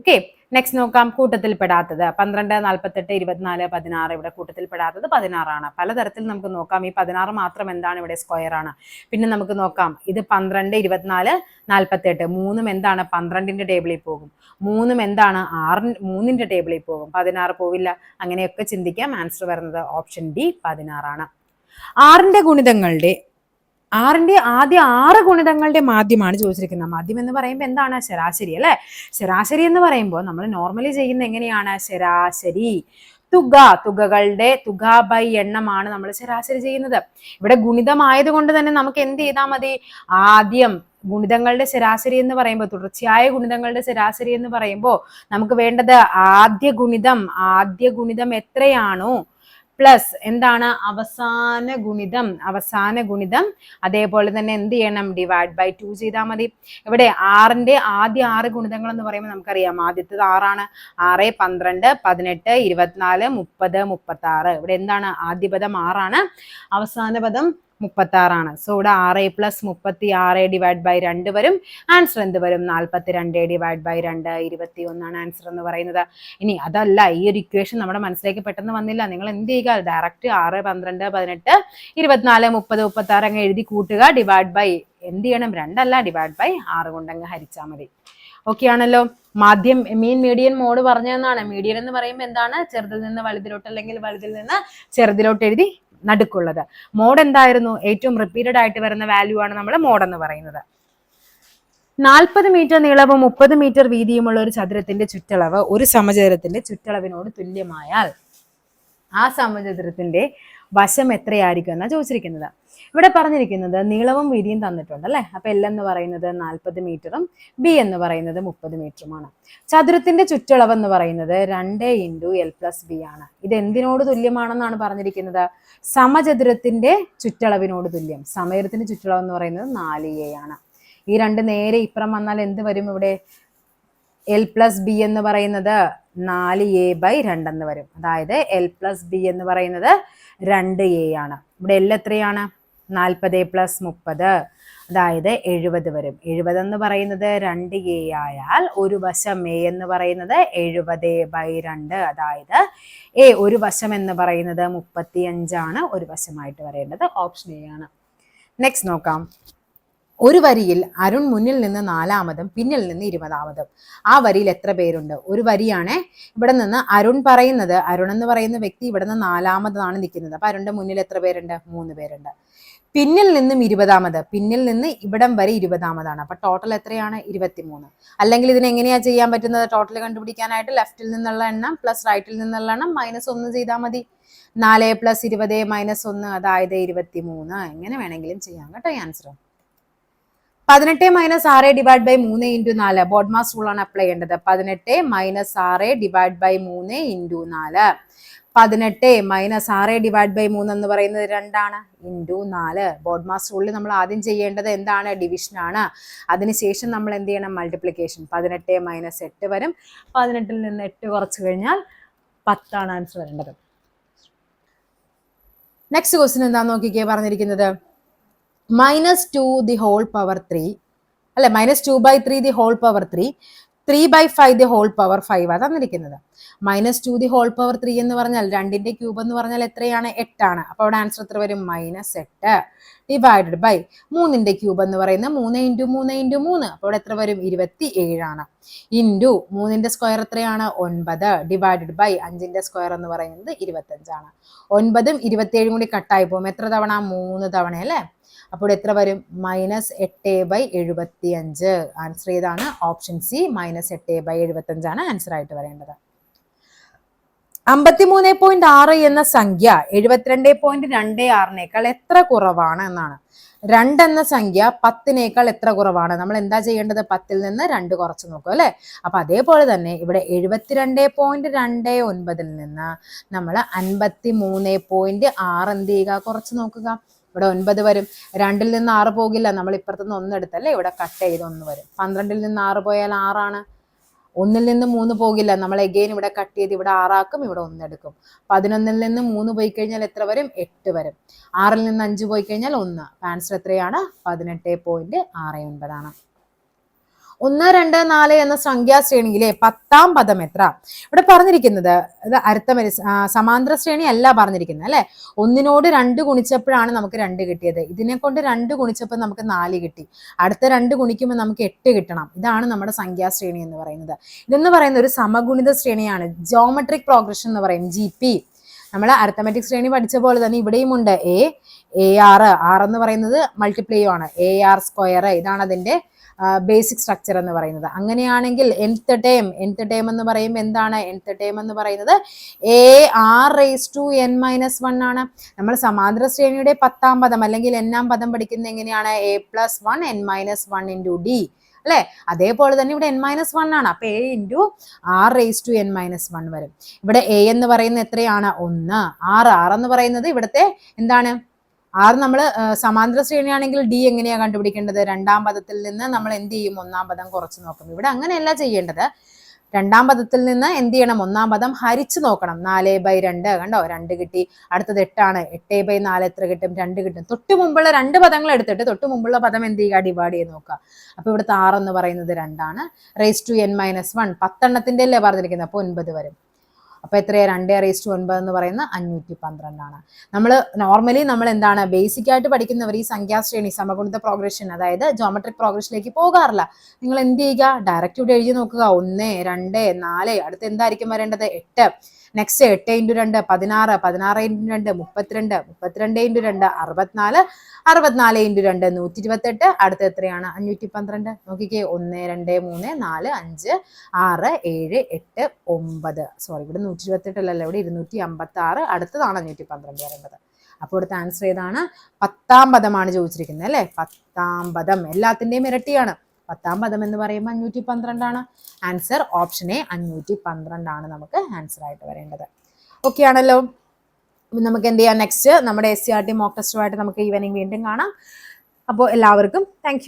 ഓക്കെ നെക്സ്റ്റ് നോക്കാം കൂട്ടത്തിൽപ്പെടാത്തത്. പന്ത്രണ്ട് നാൽപ്പത്തെട്ട് ഇരുപത്തിനാല് പതിനാറ് ഇവിടെ കൂട്ടത്തിൽപ്പെടാത്തത് പതിനാറാണ്. പലതരത്തിൽ നമുക്ക് നോക്കാം. ഈ പതിനാറ് മാത്രം എന്താണ് ഇവിടെ സ്ക്വയർ ആണ്. പിന്നെ നമുക്ക് നോക്കാം. ഇത് പന്ത്രണ്ട് ഇരുപത്തിനാല് നാൽപ്പത്തെട്ട്. മൂന്നും എന്താണ്? പന്ത്രണ്ടിന്റെ ടേബിളിൽ പോകും. മൂന്നും എന്താണ്? ആറ് മൂന്നിന്റെ ടേബിളിൽ പോകും. പതിനാറ് പോവില്ല. അങ്ങനെയൊക്കെ ചിന്തിക്കാം. ആൻസർ വരുന്നത് ഓപ്ഷൻ ഡി പതിനാറാണ്. ആറിന്റെ ഗുണിതങ്ങളുടെ ആറിന്റെ ആദ്യ ആറ് ഗുണിതങ്ങളുടെ മാധ്യമാണ് ചോദിച്ചിരിക്കുന്നത്. മാധ്യം എന്ന് പറയുമ്പോൾ എന്താണ്? ശരാശരി അല്ലെ? ശരാശരി എന്ന് പറയുമ്പോൾ നമ്മൾ നോർമലി ചെയ്യുന്ന എങ്ങനെയാണ്? ശരാശരി. തുക തുകകളുടെ തുക ബൈ എണ്ണമാണ് നമ്മൾ ശരാശരി ചെയ്യുന്നത്. ഇവിടെ ഗുണിതമായത് കൊണ്ട് തന്നെ നമുക്ക് എന്ത് ചെയ്താൽ മതി? ആദ്യം ഗുണിതങ്ങളുടെ ശരാശരി എന്ന് പറയുമ്പോൾ തുടർച്ചയായ ഗുണിതങ്ങളുടെ ശരാശരി എന്ന് പറയുമ്പോൾ നമുക്ക് വേണ്ടത് ആദ്യ ഗുണിതം ആദ്യ ഗുണിതം എത്രയാണോ? പ്ലസ് എന്താണ്? അവസാന ഗുണിതം അവസാന ഗുണിതം. അതേപോലെ തന്നെ എന്ത് ചെയ്യണം? ഡിവൈഡ് ബൈ ടു ചെയ്താൽ മതി. ഇവിടെ ആറിന്റെ ആദ്യ ആറ് ഗുണിതങ്ങൾ എന്ന് പറയുമ്പോൾ നമുക്കറിയാം. ആദ്യത്തേത് ആറാണ്. ആറ് പന്ത്രണ്ട് പതിനെട്ട് ഇരുപത്തിനാല് മുപ്പത് മുപ്പത്തി ആറ് ഇവിടെ എന്താണ്? ആദ്യ പദം ആറാണ്. അവസാന പദം മുപ്പത്തി ആറാണ് സോ ഇവിടെ ആറ് പ്ലസ് മുപ്പത്തി ആറ് ഡിവൈഡ് ബൈ രണ്ട് വരും. ആൻസർ എന്ത് വരും? നാൽപ്പത്തി രണ്ട് ഡിവൈഡ് ബൈ രണ്ട് ഇരുപത്തി ഒന്നാണ് ആൻസർ എന്ന് പറയുന്നത്. ഇനി അതല്ല ഈ ഒരു ഇക്വേഷൻ നമ്മുടെ മനസ്സിലേക്ക് പെട്ടെന്ന് വന്നില്ല. നിങ്ങൾ എന്ത് ചെയ്യുക? ഡയറക്റ്റ് ആറ് പന്ത്രണ്ട് പതിനെട്ട് ഇരുപത്തിനാല് മുപ്പത് മുപ്പത്തി ആറ് അങ്ങ് എഴുതി കൂട്ടുക. ഡിവൈഡ് ബൈ എന്ത് ചെയ്യണം? രണ്ടല്ല ഡിവൈഡ് ബൈ ആറ് കൊണ്ടങ്ങ് ഹരിച്ചാൽ മതി. ഓക്കെ ആണല്ലോ? മാധ്യം മീൻ മീഡിയൻ മോഡ് പറഞ്ഞതെന്നാണ്. മീഡിയൻ എന്ന് പറയുമ്പോൾ എന്താണ്? ചെറുതിൽ നിന്ന് വലുതിലോട്ട് അല്ലെങ്കിൽ വലുതിൽ നിന്ന് ചെറുതിലോട്ട് എഴുതി നടുക്കുള്ളത്. മോഡ് എന്തായിരുന്നു? ഏറ്റവും റിപ്പീറ്റഡ് ആയിട്ട് വരുന്ന വാല്യൂ ആണ് നമ്മൾ മോഡ് എന്ന് പറയുന്നത്. നാൽപ്പത് മീറ്റർ നീളവും മുപ്പത് മീറ്റർ വീതിയുമുള്ള ഒരു ചതുരത്തിന്റെ ചുറ്റളവ് ഒരു സമചതുരത്തിന്റെ ചുറ്റളവിനോട് തുല്യമായാൽ ആ സമചതുരത്തിന്റെ വശം എത്രയായിരിക്കും എന്നാണ് ചോദിച്ചിരിക്കുന്നത്. ഇവിടെ പറഞ്ഞിരിക്കുന്നത് നീളവും വീതിയും തന്നിട്ടുണ്ട് അല്ലേ? അപ്പൊ എൽ എന്ന് പറയുന്നത് നാൽപ്പത് മീറ്ററും ബി എന്ന് പറയുന്നത് മുപ്പത് മീറ്ററുമാണ് ചതുരത്തിന്റെ ചുറ്റളവ് എന്ന് പറയുന്നത് രണ്ട് ഇന്റു എൽ പ്ലസ് ബി ആണ്. ഇത് എന്തിനോട് തുല്യമാണെന്നാണ് പറഞ്ഞിരിക്കുന്നത്? സമചതുരത്തിന്റെ ചുറ്റളവിനോട് തുല്യം. സമയത്തിന്റെ ചുറ്റളവ് എന്ന് പറയുന്നത് നാല് എ ആണ്. ഈ രണ്ട് നേരെ ഇപ്പുറം വന്നാൽ എന്ത് വരും ഇവിടെ? എൽ പ്ലസ് ബി എന്ന് പറയുന്നത് നാല് എ ബൈ രണ്ടെന്ന് വരും. അതായത് എൽ പ്ലസ് ബി എന്ന് പറയുന്നത് രണ്ട് എ ആണ്. ഇവിടെ എൽ എത്രയാണ്? നാൽപ്പത് പ്ലസ് മുപ്പത്. അതായത് എഴുപത് വരും. എഴുപത് എന്ന് പറയുന്നത് രണ്ട് എ ആയാൽ ഒരു വശം എ എന്ന് പറയുന്നത് എഴുപത് ബൈ രണ്ട്. അതായത് എ ഒരു വശം എന്ന് പറയുന്നത് മുപ്പത്തി അഞ്ചാണ് ഒരു വശമായിട്ട് വരേണ്ടത് ഓപ്ഷൻ എ ആണ്. നെക്സ്റ്റ് നോക്കാം. ഒരു വരിയിൽ അരുൺ മുന്നിൽ നിന്ന് നാലാമതും പിന്നിൽ നിന്ന് ഇരുപതാമതും. ആ വരിയിൽ എത്ര പേരുണ്ട്? ഒരു വരിയാണ് ഇവിടെ നിന്ന് അരുൺ പറയുന്നത്. അരുൺ എന്ന് പറയുന്ന വ്യക്തി ഇവിടെ നിന്ന് നാലാമതാണ് നിൽക്കുന്നത്. അപ്പൊ അരുണിന്റെ മുന്നിൽ എത്ര പേരുണ്ട്? മൂന്ന് പേരുണ്ട്. പിന്നിൽ നിന്നും ഇരുപതാമത് പിന്നിൽ നിന്ന് ഇവിടം വരെ ഇരുപതാമതാണ്. അപ്പൊ ടോട്ടൽ എത്രയാണ്? ഇരുപത്തിമൂന്ന്. അല്ലെങ്കിൽ ഇതിന് എങ്ങനെയാ ചെയ്യാൻ പറ്റുന്നത്? ടോട്ടൽ കണ്ടുപിടിക്കാനായിട്ട് ലെഫ്റ്റിൽ നിന്നുള്ള എണ്ണം പ്ലസ് റൈറ്റിൽ നിന്നുള്ള എണ്ണം മൈനസ് ഒന്ന് ചെയ്താൽ മതി. നാല് പ്ലസ് ഇരുപത് മൈനസ് ഒന്ന് അതായത് ഇരുപത്തിമൂന്ന്. എങ്ങനെ വേണമെങ്കിലും ചെയ്യാം കേട്ടോ ആൻസർ പതിനെട്ട് മൈനസ് ആറ് ഡിവൈഡ് ബൈ മൂന്ന് ഇന്റു നാല്. ബോഡ്മാസ് ആണ് അപ്ലൈ ചെയ്യേണ്ടത്. പതിനെട്ട് മൈനസ് ആറ് ഡിവൈഡ് ബൈ മൂന്ന് ഇന്റു നാല്. പതിനെട്ട് മൈനസ് ആറ് ഡിവൈഡ് ബൈ മൂന്ന് എന്ന് പറയുന്നത് രണ്ടാണ്. ഇന്റു നാല്. ബോഡ്മാസ് റൂളിൽ നമ്മൾ ആദ്യം ചെയ്യേണ്ടത് എന്താണ്? ഡിവിഷൻ ആണ്. അതിനുശേഷം നമ്മൾ എന്ത് ചെയ്യണം? മൾട്ടിപ്ലിക്കേഷൻ പതിനെട്ട് മൈനസ് എട്ട് വരും. പതിനെട്ടിൽ നിന്ന് എട്ട് കുറച്ച് കഴിഞ്ഞാൽ പത്താണ് ആൻസർ വരേണ്ടത്. നെക്സ്റ്റ് ക്വസ്റ്റ്യൻ എന്താ നോക്കിക്കേ പറഞ്ഞിരിക്കുന്നത്. Minus two the whole power three അല്ലെ minus two by three the whole power three three by five the whole power five ആ തന്നിരിക്കുന്നത് minus two the whole power three എന്ന് പറഞ്ഞാൽ രണ്ടിന്റെ ക്യൂബ് എന്ന് പറഞ്ഞാൽ എത്രയാണ്? എട്ടാണ്. അപ്പൊ അവിടെ ആൻസർ എത്ര വരും? മൈനസ് എട്ട്. ഡിവൈഡഡ് ബൈ മൂന്നിന്റെ ക്യൂബ് എന്ന് പറയുന്നത് മൂന്ന് ഇന്റു മൂന്ന് ഇന്റു മൂന്ന്. അപ്പോൾ അവിടെ എത്ര വരും? ഇരുപത്തി ഏഴാണ് ഇന്റു മൂന്നിന്റെ സ്ക്വയർ എത്രയാണ്? ഒൻപത്. ഡിവൈഡഡ് ബൈ അഞ്ചിന്റെ സ്ക്വയർ എന്ന് പറയുന്നത് ഇരുപത്തഞ്ചാണ്. ഒൻപതും ഇരുപത്തിയേഴും കൂടി കട്ടായി പോകും. എത്ര തവണ? മൂന്ന് തവണ അല്ലേ? അപ്പോൾ എത്ര വരും? മൈനസ് എട്ട് ബൈ എഴുപത്തി അഞ്ച് ആൻസർ ഏതാണ് ഓപ്ഷൻ സി മൈനസ് എട്ട് ബൈ എഴുപത്തി അഞ്ചാണ് ആൻസർ ആയിട്ട് വരേണ്ടത്. അമ്പത്തിമൂന്ന് പോയിന്റ് ആറ് എന്ന സംഖ്യ എഴുപത്തിരണ്ട് പോയിന്റ് രണ്ട് ആറിനേക്കാൾ എത്ര കുറവാണ് എന്നാണ്. രണ്ട് എന്ന സംഖ്യ പത്തിനേക്കാൾ എത്ര കുറവാണ്? നമ്മൾ എന്താ ചെയ്യേണ്ടത്? പത്തിൽ നിന്ന് രണ്ട് കുറച്ച് നോക്കും അല്ലെ? അപ്പൊ അതേപോലെ തന്നെ ഇവിടെ എഴുപത്തിരണ്ട് പോയിന്റ് രണ്ട് ഒൻപതിൽ നിന്ന് നമ്മൾ അൻപത്തി മൂന്ന് പോയിന്റ് ആറ് എന്ത് ചെയ്യുക? കുറച്ച് നോക്കുക. ഇവിടെ ഒൻപത് വരും. രണ്ടിൽ നിന്ന് ആറ് പോകില്ല. നമ്മൾ ഇപ്പുറത്തുനിന്ന് ഒന്ന് എടുത്തല്ലേ? ഇവിടെ കട്ട് ചെയ്ത് ഒന്ന് വരും. പന്ത്രണ്ടിൽ നിന്ന് ആറ് പോയാൽ ആറാണ്. ഒന്നിൽ നിന്ന് മൂന്ന് പോകില്ല. നമ്മൾ എഗെയിൻ ഇവിടെ കട്ട് ചെയ്ത് ഇവിടെ ആറാക്കും ഇവിടെ ഒന്നെടുക്കും പതിനൊന്നിൽ നിന്ന് മൂന്ന് പോയി കഴിഞ്ഞാൽ എത്ര വരും? എട്ട് വരും. ആറിൽ നിന്ന് അഞ്ച് പോയി കഴിഞ്ഞാൽ ഒന്ന്. ആൻസർ എത്രയാണ്? പതിനെട്ട് പോയിന്റ് ആറ് ഒൻപതാണ് ഒന്ന് രണ്ട് നാല് എന്ന സംഖ്യാശ്രേണിയിലെ പത്താം പദം എത്ര? ഇവിടെ പറഞ്ഞിരിക്കുന്നത് ഇത് അർത്ഥമരി സമാന്തര ശ്രേണി അല്ല പറഞ്ഞിരിക്കുന്നത് അല്ലെ? ഒന്നിനോട് രണ്ട് ഗുണിച്ചപ്പോഴാണ് നമുക്ക് രണ്ട് കിട്ടിയത്. ഇതിനെ കൊണ്ട് രണ്ട് ഗുണിച്ചപ്പോൾ നമുക്ക് നാല് കിട്ടി. അടുത്ത രണ്ട് ഗുണിക്കുമ്പോൾ നമുക്ക് എട്ട് കിട്ടണം. ഇതാണ് നമ്മുടെ സംഖ്യാശ്രേണി എന്ന് പറയുന്നത്. ഇതെന്ന് പറയുന്ന ഒരു സമഗുണിത ശ്രേണിയാണ്. ജോമെട്രിക് പ്രോഗ്രഷൻ എന്ന് പറയും ജി പി നമ്മൾ അർത്ഥമെറ്റിക് ശ്രേണി പഠിച്ച പോലെ തന്നെ ഇവിടെയും ഉണ്ട്. എ എ ആർ ആർ എന്ന് പറയുന്നത് മൾട്ടിപ്ലൈ ആണ് എ ആർ സ്ക്വയർ ഇതാണ് അതിന്റെ ബേസിക് സ്ട്രക്ചർ എന്ന് പറയുന്നത്. അങ്ങനെയാണെങ്കിൽ എൻത്ത് ടേം എൻത്ത് ടേം എന്ന് പറയുമ്പോൾ എന്താണ്? എൻത്ത് ടേം എന്ന് പറയുന്നത് A R raise to N minus one ആണ്. നമ്മൾ സമാന്തര ശ്രേണിയുടെ പത്താം പദം അല്ലെങ്കിൽ എന്നാം പദം പഠിക്കുന്നത് എങ്ങനെയാണ്? A plus one N minus one into D അല്ലെ? അതേപോലെ തന്നെ ഇവിടെ എൻ മൈനസ് വൺ ആണ്. അപ്പൊ A into R raise to N minus one വരും. ഇവിടെ എ എന്ന് പറയുന്നത് എത്രയാണ്? ഒന്ന്. ആറ് ആർ എന്ന് പറയുന്നത് ഇവിടുത്തെ എന്താണ്? ആറ് നമ്മൾ സമാന്തര ശ്രേണിയാണെങ്കിൽ ഡി എങ്ങനെയാണ് കണ്ടുപിടിക്കേണ്ടത്? രണ്ടാം പദത്തിൽ നിന്ന് നമ്മൾ എന്ത് ചെയ്യും? ഒന്നാം പദം കുറച്ച് നോക്കും. ഇവിടെ അങ്ങനെയല്ല ചെയ്യേണ്ടത്. രണ്ടാം പദത്തിൽ നിന്ന് എന്ത് ചെയ്യണം? ഒന്നാം പദം ഹരിച്ചു നോക്കണം. നാല് ബൈ രണ്ട് കണ്ടോ? രണ്ട് കിട്ടി. അടുത്തത് എട്ടാണ്. എട്ട് ബൈ നാല് എത്ര കിട്ടും? രണ്ട് കിട്ടും. തൊട്ട് മുമ്പുള്ള രണ്ട് പദങ്ങൾ എടുത്തിട്ട് തൊട്ട് മുമ്പുള്ള പദം എന്ത് ചെയ്യുക? ഡിവൈഡ് ചെയ്ത് നോക്കുക. അപ്പൊ ഇവിടുത്തെ ആറ് എന്ന് പറയുന്നത് രണ്ടാണ്. Raise to N minus one പത്തെണ്ണത്തിന്റെ അല്ലേ പറഞ്ഞിരിക്കുന്നത്? അപ്പോൾ ഒൻപത് വരും. അപ്പോൾ എത്രയാണ് രണ്ട് റേസ് ടു ഒൻപത് എന്ന് പറയുന്ന അഞ്ഞൂറ്റി പന്ത്രണ്ടാണ് നമ്മൾ നോർമലി നമ്മൾ എന്താണ് ബേസിക് ആയിട്ട് പഠിക്കുന്നവർ ഈ സംഖ്യാശ്രേണി സമഗുണിത പ്രോഗ്രഷൻ അതായത് ജോമെട്രിക് പ്രോഗ്രഷനിലേക്ക് പോകാറില്ല. നിങ്ങൾ എന്ത് ചെയ്യുക? ഡയറക്റ്റ് ഇവിടെ എഴുതി നോക്കുക. ഒന്ന് രണ്ട് നാല് അടുത്ത് എന്തായിരിക്കും വരേണ്ടത്? എട്ട്. നെക്സ്റ്റ് എട്ട് ഇന്റു രണ്ട് പതിനാറ് പതിനാറ് ഇന്റു രണ്ട് മുപ്പത്തിരണ്ട് മുപ്പത്തിരണ്ട് ഇന്റു രണ്ട് അറുപത്തിനാല് അറുപത്തിനാല് ഇന്റു രണ്ട് നൂറ്റി ഇരുപത്തെട്ട് അടുത്ത എത്രയാണ്? അഞ്ഞൂറ്റി പന്ത്രണ്ട് നോക്കിക്കേ. ഒന്ന് രണ്ട് മൂന്ന് നാല് അഞ്ച് ആറ് ഏഴ് എട്ട് ഒമ്പത്. സോറി ഇവിടെ നൂറ്റി ഇരുപത്തെട്ടിലല്ല ഇവിടെ ഇരുന്നൂറ്റി അമ്പത്തി ആറ് അടുത്തതാണ് അഞ്ഞൂറ്റി പന്ത്രണ്ട് വരേണ്ടത് അപ്പോൾ ഇവിടുത്തെ ആൻസർ ഏതാണ്? പത്താം പദമാണ് ചോദിച്ചിരിക്കുന്നത് അല്ലേ? പത്താം പദം. എല്ലാത്തിന്റെയും ഇരട്ടിയാണ്. പത്താം പദം എന്ന് പറയുമ്പോൾ അഞ്ഞൂറ്റി പന്ത്രണ്ടാണ് ആൻസർ ഓപ്ഷൻ എ അഞ്ഞൂറ്റി പന്ത്രണ്ടാണ് നമുക്ക് ആൻസർ ആയിട്ട് വരേണ്ടത്. ഓക്കെ ആണല്ലോ. നമുക്ക് എന്ത് ചെയ്യാം? നെക്സ്റ്റ് നമ്മുടെ S C R T mock ടെസ്റ്റുമായിട്ട് നമുക്ക് ഈവനിങ് വീണ്ടും കാണാം. അപ്പോൾ എല്ലാവർക്കും താങ്ക്